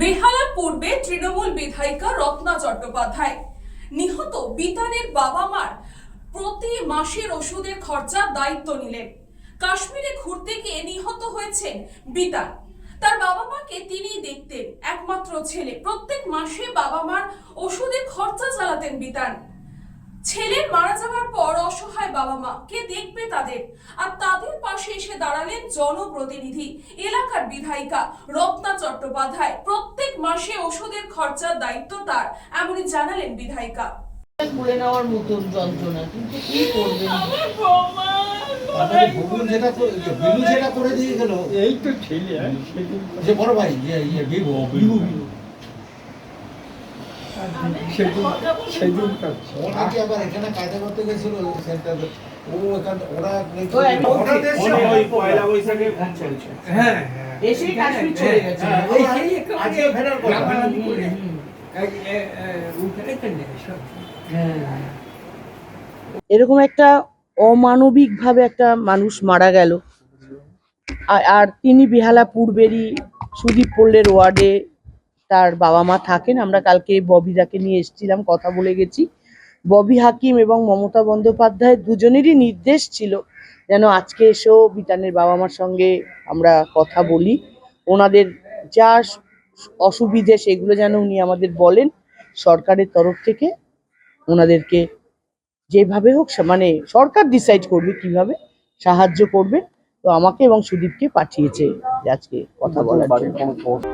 বেহালা পূর্বে তৃণমূল বিধায়িকা রত্না চট্টোপাধ্যায়। নিহত বিতানের বাবা মার প্রতি মাসের ওষুধের খরচা দায়িত্ব নিলেন। কাশ্মীরে ঘুরতে গিয়ে নিহত হয়েছেন বিতান। তার বাবা মাকে তিনি দেখতেন, একমাত্র ছেলে। প্রত্যেক মাসে বাবা মার ওষুধের খরচা চালাতেন বিতান। ছেলের মারা যাওয়ার পর অসহায় বাবা মা কে দেখবে তাদের। আর তাদের পাশে এসে দাঁড়ালেন জনপ্রতিনিধি এলাকার বিধায়িকা রত্না চট্টোপাধ্যায়। প্রত্যেক মাসে ওষুধের খরচার দায়িত্ব তার এমনই জানালেন বিধায়িকা। করে নেওয়ার মতন যন্ত্রণা কিন্তু কি করবেন? যেটা করে- বিলু যেটা করে দিয়ে গেল এই তো ছেলে যে বড় ভাই ইয়ে ইয়ে বিভু বিভু। সেদিন সেদিন করছে ও নাকি আবার এখানে কায়দা করতে গেছিল সেন্টার ও এখান ওরা নাকি- ও একদম- ওনাদের সব- পয়লা বৈশাখে হ্যাঁ। এসেই কাশ্মীর চলে গেছে। আজকে ফেরার কথা। এরকম একটা অমানবিক ভাবে একটা মানুষ মারা গেল। আর- আর তিনি বেহালা পূর্বেরই সুদীপ পল্লের ওয়ার্ডে তার বাবা মা থাকেন। আমরা কালকে ববিদাকে নিয়ে এসেছিলাম, কথা বলে গেছি। ববি হাকিম এবং মমতা বন্দ্যোপাধ্যায় দুজনেরই নির্দেশ ছিল যেন আজকে এসেও বিতানের বাবা মার সঙ্গে আমরা কথা বলি। ওনাদের যা অসুবিধে সেগুলো যেন উনি আমাদের বলেন। সরকারের তরফ থেকে ওনাদেরকে যেভাবে হোক মানে সরকার ডিসাইড করবে কীভাবে, সাহায্য করবে। তো আমাকে এবং সুদীপকে পাঠিয়েছে আজকে কথা বলার জন্য।